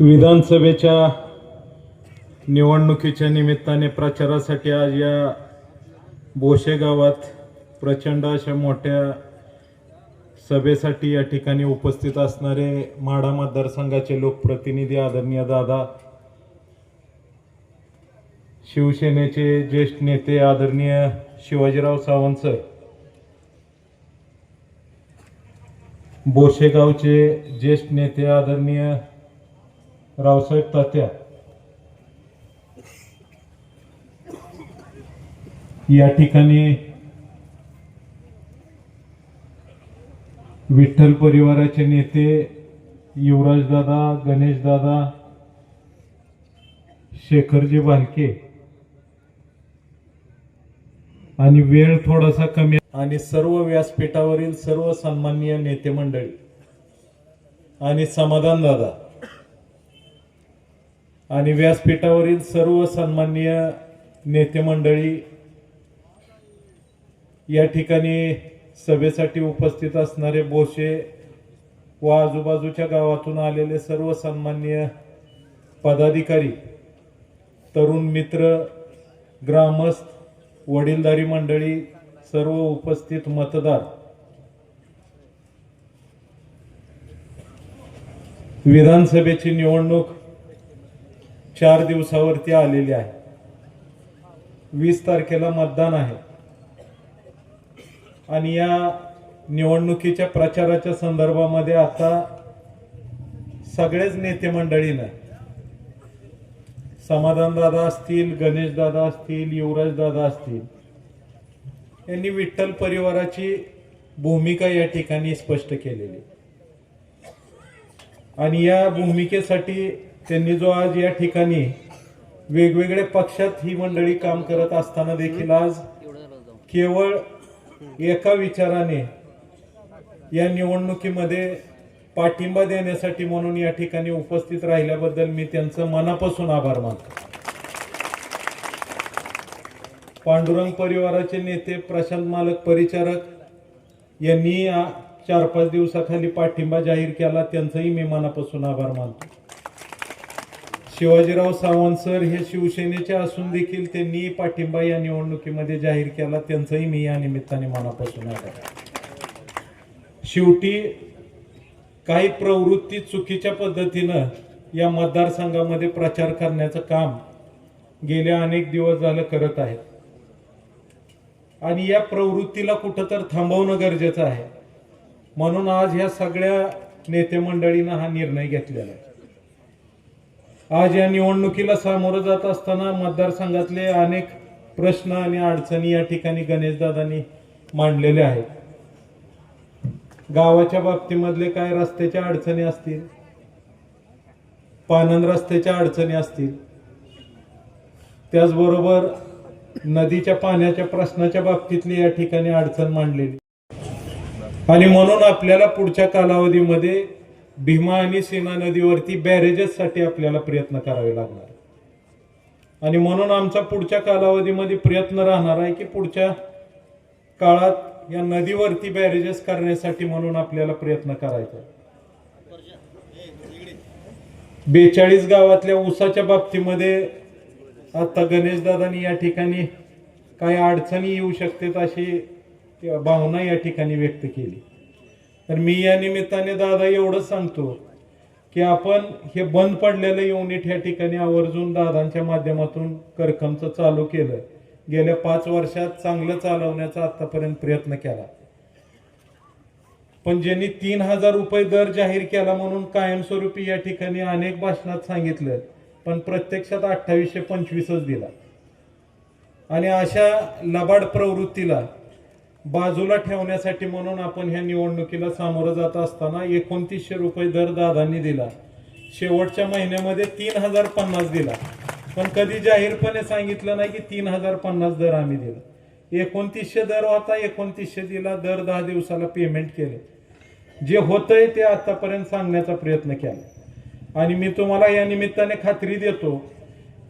विधानसभेच्या निवडणुकीच्या निमित्ताने प्रचारासाठी आज या बोशे गावात प्रचंड अशा मोठ्या सभेसाठी या ठिकाणी उपस्थित असणारे माढा मतदारसंघाचे लोकप्रतिनिधी आदरणीय दादा शिवसेनेचे ज्येष्ठ नेते आदरणीय शिवाजीराव सावंत सर बोशेगावचे ज्येष्ठ नेते आदरणीय रावसाहेब तात्या या ठिकाणी विठ्ठल परिवाराचे नेते युवराजदादा गणेशदादा शेखरजी भालके आणि वेळ थोडासा कमी आणि सर्व व्यासपीठावरील सर्व सन्माननीय नेते मंडळी आणि समाधान दादा आणि व्यासपीठावरील सर्व सन्माननीय नेते मंडळी या ठिकाणी सभेसाठी उपस्थित असणारे बोशे व आजूबाजूच्या गावातून आलेले सर्व सन्माननीय पदाधिकारी तरुण मित्र ग्रामस्थ वडीलधारी मंडळी सर्व उपस्थित मतदार. विधानसभेची निवडणूक चार दिवसावरती आलेली आहे. वीस तारखेला मतदान आहे. आणि या निवडणुकीच्या प्रचाराच्या संदर्भामध्ये आता सगळेच नेते मंडळीनं समाधान दादा असतील गणेश दादा असतील युवराज दादा असतील यांनी विठ्ठल परिवाराची भूमिका या ठिकाणी स्पष्ट केलेली. आणि या भूमिकेसाठी त्यांनी जो आज या ठिकाणी वेगवेगळ्या पक्षात ही मंडळी काम करत असताना देखील आज केवळ एका विचाराने या निवडणुकीमध्ये पाठिंबा देण्यासाठी म्हणून या ठिकाणी उपस्थित राहिल्याबद्दल मी त्यांचं मनापासून आभार मानतो. पांडुरंग परिवाराचे नेते प्रशांत मालक परिचारक यांनी चार पाच दिवसाखाली पाठिंबा जाहीर केला त्यांचंही मी मनापासून आभार मानतो. शिवाजीराव सावंत सर हे शिवसेनेचे असून देखील त्यांनी पाठिंबा या निवडणुकीमध्ये जाहीर केला त्यांचंही मी या निमित्ताने मनापासून आभार शेवटी काही प्रवृत्ती चुकीच्या पद्धतीनं या मतदारसंघामध्ये प्रचार करण्याचं काम गेल्या अनेक दिवस झालं करत आहेत. आणि या प्रवृत्तीला कुठं तर थांबवणं गरजेचं आहे. म्हणून आज ह्या सगळ्या नेते मंडळीनं हा निर्णय घेतलेला आहे. आज या निवडणुकीला सामोरं जात असताना मतदारसंघातले अनेक प्रश्न आणि अडचणी या ठिकाणी गणेशदादांनी मांडलेले आहेत. गावाच्या बाबतीमधले काय रस्त्याच्या अडचणी असतील? पानन रस्त्याच्या अडचणी असतील? त्याचबरोबर नदीच्या पाण्याच्या प्रश्नाच्या बाबतीतली या ठिकाणी अडचण मांडलेली. आणि म्हणून आपल्याला पुढच्या कालावधीमध्ये भीमा आणि सीना नदीवरती बॅरेजेस साठी आपल्याला प्रयत्न करावे लागणार. आणि म्हणून आमचा पुढच्या कालावधीमध्ये प्रयत्न राहणार आहे की पुढच्या काळात या नदीवरती बॅरेजेस करण्यासाठी म्हणून आपल्याला प्रयत्न करायचा. बेचाळीस गावातल्या ऊसाच्या बाबतीमध्ये आता गणेशदादांनी या ठिकाणी काही अडचणी येऊ शकतात अशी भावना या ठिकाणी व्यक्त केली. तर मी या निमित्ताने दादा एवढंच सांगतो की आपण हे बंद पडलेलं युनिट या ठिकाणी आवर्जून दादांच्या माध्यमातून करकमचं चालू केलं. गेल्या पाच वर्षात चांगलं चालवण्याचा आतापर्यंत प्रयत्न केला. पण ज्यांनी तीन हजार रुपये दर जाहीर केला म्हणून कायमस्वरूपी या ठिकाणी अनेक भाषणात सांगितलं पण प्रत्यक्षात अठ्ठावीसशे पंचवीसच दिला. आणि अशा लबाड प्रवृत्तीला बाजूला ठेवण्यासाठी म्हणून आपण ह्या निवडणुकीला सामोरं जात असताना एकोणतीसशे रुपये दर दादांनी दिला. शेवटच्या महिन्यामध्ये तीन हजार पन्नास दिला. पण कधी जाहीरपणे सांगितलं नाही की तीन हजार पन्नास दर आम्ही दिला. एकोणतीसशे दर होता एकोणतीसशे दिला दर दहा दिवसाला पेमेंट केले. जे होतंय ते आतापर्यंत सांगण्याचा प्रयत्न केला. आणि मी तुम्हाला या निमित्ताने खात्री देतो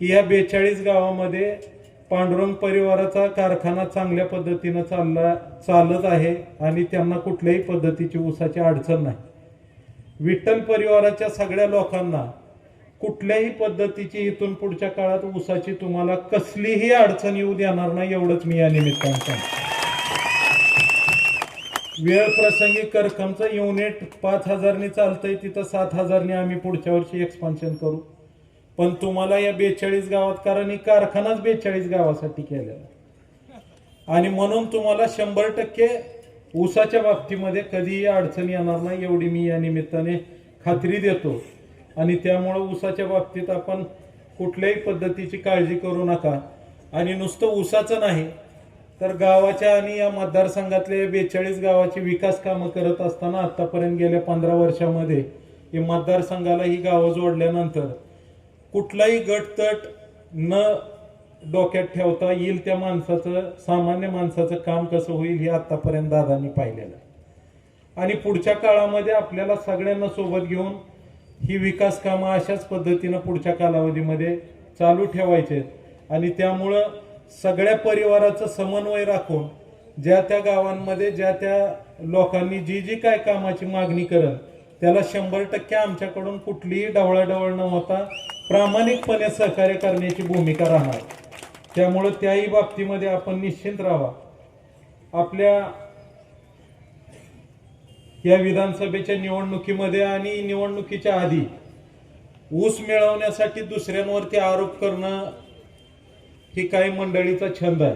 की या बेचाळीस गावामध्ये पांडुरंग परिवाराचा कारखाना चांगल्या पद्धतीनं चालला चालत आहे आणि त्यांना कुठल्याही पद्धतीची ऊसाची अडचण नाही. विठ्ठल परिवाराच्या सगळ्या लोकांना कुठल्याही पद्धतीची इथून पुढच्या काळात ऊसाची तुम्हाला कसलीही अडचण येऊ देणार नाही एवढंच मी या निमित्तानं सांगतो. वेळ प्रसंगी करखमचं युनिट पाच हजारनी चालतंय तिथं सात हजारनी आम्ही पुढच्या वर्षी एक्सपान्शन करू. पण तुम्हाला या बेचाळीस गावात कारण ही कारखानाच बेचाळीस गावासाठी केलेला आणि म्हणून तुम्हाला शंभर टक्के ऊसाच्या बाबतीमध्ये कधीही अडचण येणार नाही एवढी मी या निमित्ताने खात्री देतो. आणि त्यामुळं ऊसाच्या बाबतीत आपण कुठल्याही पद्धतीची काळजी करू नका. आणि नुसतं ऊसाचं नाही तर गावाच्या आणि या मतदारसंघातल्या बेचाळीस गावाची विकास कामं करत असताना आत्तापर्यंत गेल्या पंधरा वर्षामध्ये हे मतदारसंघाला ही गावं जोडल्यानंतर कुठलाही गटतट न डोक्यात ठेवता येईल त्या माणसाचं सामान्य माणसाचं काम कसं होईल हे आत्तापर्यंत दादांनी पाहिलेलं. आहे आणि पुढच्या काळामध्ये आपल्याला सगळ्यांना सोबत घेऊन ही विकास कामं अशाच पद्धतीनं पुढच्या कालावधीमध्ये चालू ठेवायचे आहेत. आणि त्यामुळं सगळ्या परिवाराचं समन्वय राखून ज्या त्या गावांमध्ये ज्या त्या लोकांनी जी जी काय कामाची मागणी करत त्याला शंभर टक्के आमच्याकडून कुठलीही ढवळाढवळ न होता प्रामाणिकपणे सहकार्य करण्याची भूमिका राहणार. त्यामुळं त्याही बाबतीमध्ये आपण निश्चिंत राहा आपल्या या विधानसभेच्या निवडणुकीमध्ये आणि निवडणुकीच्या आधी ऊस मिळवण्यासाठी दुसऱ्यांवरती आरोप करणं ही काही मंडळीचा छंद आहे.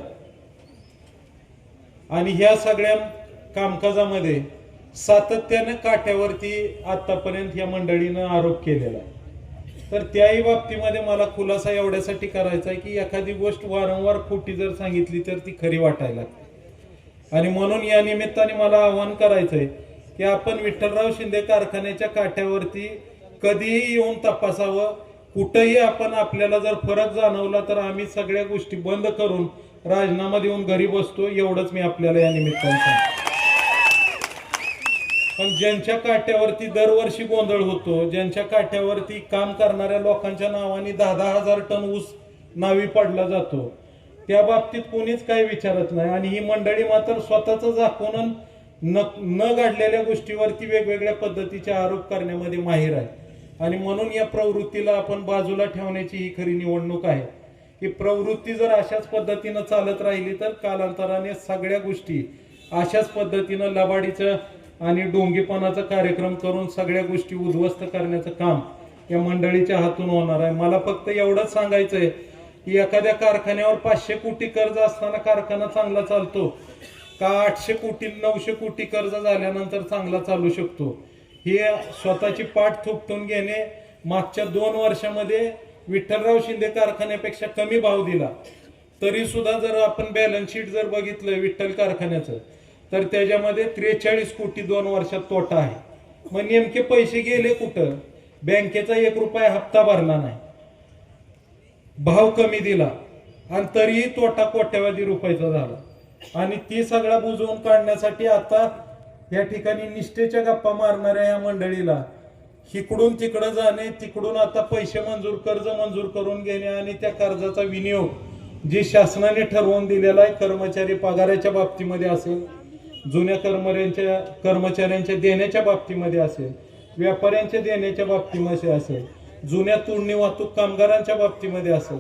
आणि ह्या सगळ्या कामकाजामध्ये सातत्याने काट्यावरती आतापर्यंत या मंडळीनं आरोप केलेला आहे. तर त्याही बाबतीमध्ये मला खुलासा एवढ्यासाठी करायचा आहे की एखादी गोष्ट वारंवार खोटी जर सांगितली तर ती खरी वाटायला आणि म्हणून या निमित्ताने मला आवाहन करायचंय हे आपण विठ्ठलराव शिंदे कारखान्याच्या काठ्यावरती कधीही येऊन तपासावं. कुठंही आपण आपल्याला जर फरक जाणवला तर आम्ही सगळ्या गोष्टी बंद करून राजीनामा देऊन घरी बसतो. एवढंच मी आपल्याला या निमित्तानं सांगतो. पण ज्यांच्या काट्यावरती दरवर्षी गोंधळ होतो ज्यांच्या काट्यावरती काम करणाऱ्या लोकांच्या नावाने दहा दहा हजार टन ऊस नावी पडला जातो त्या बाबतीत कोणीच काही विचारत नाही. आणि ही मंडळी मात्र स्वतःच झाकून न न घडलेल्या गोष्टीवरती वेगवेगळ्या पद्धतीचे आरोप करण्यामध्ये माहीर आहे. आणि म्हणून या प्रवृत्तीला आपण बाजूला ठेवण्याची ही खरी निवडणूक आहे. ही प्रवृत्ती जर अशाच पद्धतीनं चालत राहिली तर कालांतराने सगळ्या गोष्टी अशाच पद्धतीनं लबाडीचं आणि डोंगीपणाचा कार्यक्रम करून सगळ्या गोष्टी उद्ध्वस्त करण्याचं काम या मंडळीच्या हातून होणार आहे. मला फक्त एवढंच सांगायचंय की एखाद्या कारखान्यावर पाचशे कोटी कर्ज असताना कारखाना चांगला चालतो. का आठशे कोटी नऊशे कोटी कर्ज झाल्यानंतर चांगला चालू शकतो? हे स्वतःची पाठ थोपटून घेणे मागच्या दोन वर्षामध्ये विठ्ठलराव शिंदे कारखान्यापेक्षा कमी भाव दिला. तरी सुद्धा जर आपण बॅलन्स शीट जर बघितलं विठ्ठल कारखान्याचं तर त्याच्यामध्ये त्रेचाळीस कोटी दोन वर्षात तोटा आहे. मग नेमके पैसे गेले कुठं? बँकेचा एक रुपया हप्ता भरला नाही. भाव कमी दिला. आणि तरीही तोटा कोट्यावधी रुपयाचा झाला. आणि ती सगळा बुजवून काढण्यासाठी आता या ठिकाणी निष्ठेच्या गप्पा मारणाऱ्या या मंडळीला. इकडून तिकडं जाणे तिकडून आता पैसे मंजूर कर्ज मंजूर करून घेणे आणि त्या कर्जाचा विनियोग जी शासनाने ठरवून दिलेला आहे कर्मचारी पगाराच्या बाबतीमध्ये असेल जुन्या कर्मचाऱ्यांच्या कर्मचाऱ्यांच्या देण्याच्या बाबतीमध्ये असेल व्यापाऱ्यांच्या देण्याच्या बाबतीमध्ये असेल जुन्या तोडणी वाहतूक कामगारांच्या बाबतीमध्ये असेल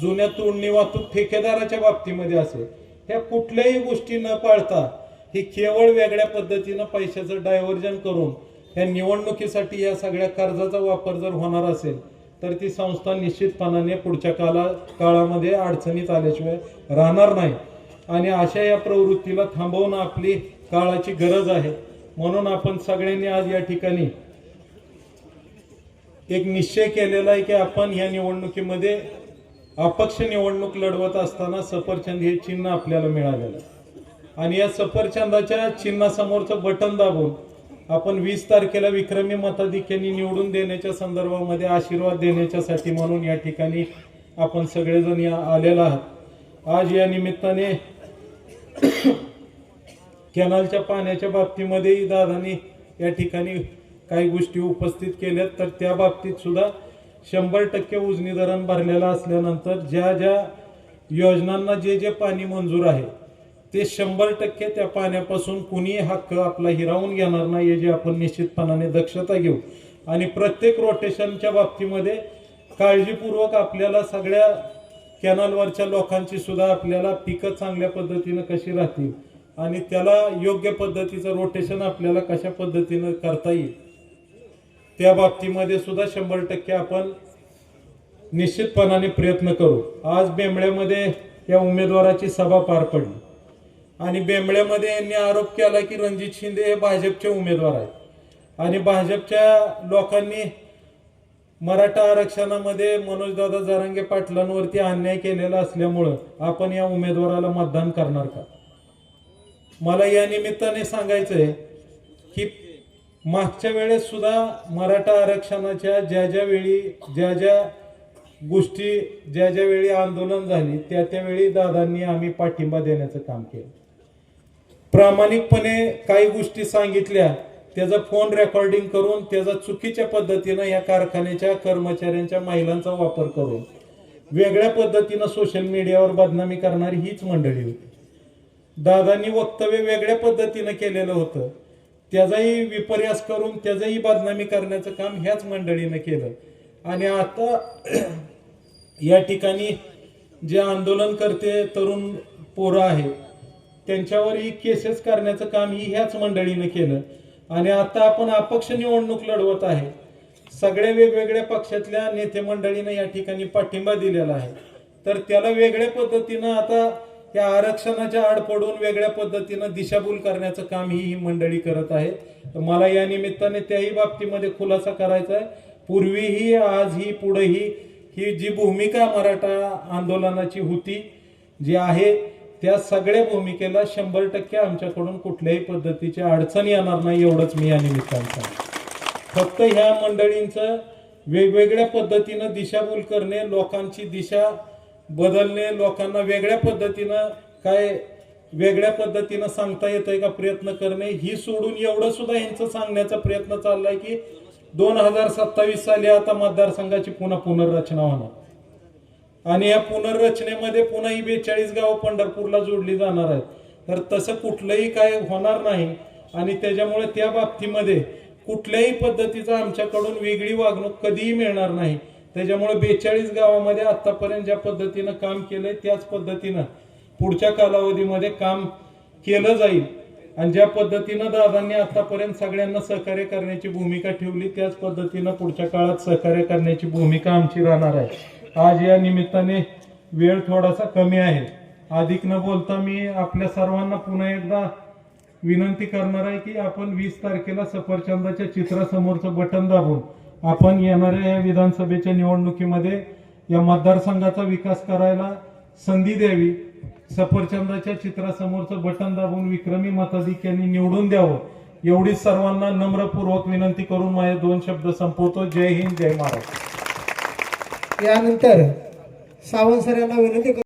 जुन्या तोडणी वाहतूक ठेकेदाराच्या बाबतीमध्ये असेल ह्या कुठल्याही गोष्टी न पाळता ही केवळ वेगळ्या पद्धतीनं पैशाचं डायव्हर्जन करून ह्या निवडणुकीसाठी या सगळ्या कर्जाचा वापर जर होणार असेल तर ती संस्था निश्चितपणाने पुढच्या काला काळामध्ये अडचणीत आल्याशिवाय राहणार नाही. आणि अशा या प्रवृत्तीला थांबवणं आपली काळाची गरज आहे. म्हणून आपण सगळ्यांनी आज या ठिकाणी एक निश्चय केलेला आहे की आपण या निवडणुकीमध्ये अपक्ष निवडणूक लढवत असताना सफरचंद हे चिन्ह आपल्याला मिळालेलं. आणि या सफरचंदाच्या चिन्हासमोरचं बटन दाबून आपण वीस तारखेला विक्रमी मताधिक्यांनी निवडून देण्याच्या संदर्भामध्ये आशीर्वाद देण्याच्यासाठी म्हणून या ठिकाणी आपण सगळेजण या आलेला आहात. आज या निमित्ताने कॅनलच्या पाण्याच्या बाबतीमध्येही दादानी या ठिकाणी काही गोष्टी उपस्थित केल्यात तर त्या बाबतीत सुद्धा शंभर टक्के उजनी धरण भरलेलं असल्यानंतर ज्या ज्या योजनांना जे जे पाणी मंजूर आहे ते शंभर टक्के त्या पाण्यापासून कुणी हक्क आपला हिरावून घेणार नाही याची आपण निश्चितपणाने दक्षता घेऊ. आणि प्रत्येक रोटेशनच्या बाबतीमध्ये काळजीपूर्वक आपल्याला सगळ्या कॅनलवरच्या लोकांची सुद्धा आपल्याला पिकं चांगल्या पद्धतीनं कशी राहतील आणि त्याला योग्य पद्धतीचं रोटेशन आपल्याला कशा पद्धतीनं करता येईल त्या बाबतीमध्ये सुद्धा शंभर टक्के आपण निश्चितपणाने प्रयत्न करू. आज बेंबळ्यामध्ये या उमेदवाराची सभा पार पडली. आणि बेंबळ्यामध्ये यांनी आरोप केला की रणजित शिंदे हे भाजपचे उमेदवार आहेत. आणि भाजपच्या लोकांनी मराठा आरक्षणामध्ये मनोजदादा जरांगे पाटलांवरती अन्याय केलेला असल्यामुळं आपण या उमेदवाराला मतदान करणार का? मला या निमित्ताने सांगायचंय की मागच्या वेळेस सुद्धा मराठा आरक्षणाच्या ज्या ज्या वेळी ज्या ज्या गोष्टी ज्या ज्या वेळी आंदोलन झाली त्या त्यावेळी दादांनी आम्ही पाठिंबा देण्याचं काम केलं. प्रामाणिकपणे काही गोष्टी सांगितल्या त्याचा फोन रेकॉर्डिंग करून त्याचा चुकीच्या पद्धतीनं या कारखान्याच्या कर्मचाऱ्यांच्या महिलांचा वापर करून वेगळ्या पद्धतीनं सोशल मीडियावर बदनामी करणारी हीच मंडळी होती. दादांनी वक्तव्य वेगळ्या पद्धतीनं केलेलं होतं. त्याचाही विपर्यास करून त्याचाही बदनामी करण्याचं काम ह्याच मंडळीनं केलं. आणि आता या ठिकाणी जे आंदोलन करते तरुण पोरं आहेत त्यांच्यावरही केसेस करण्याचं काम ही ह्याच मंडळीनं केलं. आणि आता आपण अपक्ष निवडणूक लढवत आहे. सगळ्या वेगवेगळ्या पक्षातल्या नेते मंडळीनं या ठिकाणी पाठिंबा दिलेला आहे. तर त्याला वेगळ्या पद्धतीनं आता या आरक्षणाच्या आड पडून वेगळ्या पद्धतीनं दिशाभूल करण्याचं काम ही ही मंडळी करत आहे तर मला या निमित्ताने त्याही बाबतीमध्ये खुलासा करायचा आहे. पूर्वीही आजही पुढेही ही जी भूमिका मराठा आंदोलनाची होती जी आहे त्या सगळ्या भूमिकेला शंभर टक्के आमच्याकडून कुठल्याही पद्धतीची अडचण येणार नाही एवढंच मी या निमित्तानं सांगतो. फक्त ह्या मंडळींचं वेगवेगळ्या पद्धतीनं दिशाभूल करणे लोकांची दिशा बदलणे लोकांना वेगळ्या पद्धतीनं काय वेगळ्या पद्धतीनं सांगता येतंय का प्रयत्न करणे ही सोडून एवढं सुद्धा यांचं सांगण्याचा प्रयत्न चाललाय की दोन हजार सत्तावीस साली आता मतदारसंघाची पुन्हा पुनर्रचना होणार. आणि या पुनर्रचनेमध्ये पुन्हा ही बेचाळीस गावं पंढरपूरला जोडली जाणार आहेत. तर तसं कुठलंही काय होणार नाही. आणि त्याच्यामुळे त्या बाबतीमध्ये कुठल्याही पद्धतीचा आमच्याकडून वेगळी वागणूक कधीही मिळणार नाही. त्याच्यामुळे बेचाळीस गावामध्ये आतापर्यंत ज्या पद्धतीनं काम केलंय त्याच पद्धतीनं पुढच्या कालावधीमध्ये काम केलं जाईल. आणि ज्या पद्धतीनं दादांनी आतापर्यंत सगळ्यांना सहकार्य करण्याची भूमिका ठेवली त्याच पद्धतीनं पुढच्या काळात सहकार्य करण्याची भूमिका आमची राहणार आहे. आज या निमित्ताने वेळ थोडासा कमी आहे. अधिक न बोलता मी आपल्या सर्वांना पुन्हा एकदा विनंती करणार आहे की आपण वीस तारखेला सफरचंदाच्या चित्रासमोरचं बटन दाबून आपण येणाऱ्या या विधानसभेच्या निवडणुकीमध्ये या मतदारसंघाचा विकास करायला संधी द्यावी सफरचंदाच्या चित्रासमोरचं बटन दाबून विक्रमी मताधिक्यांनी निवडून द्यावं एवढी सर्वांना नम्रपूर्वक विनंती करून माझे दोन शब्द संपवतो. जय हिंद जय महाराष्ट्र. यानंतर सावंत सर यांना विनंती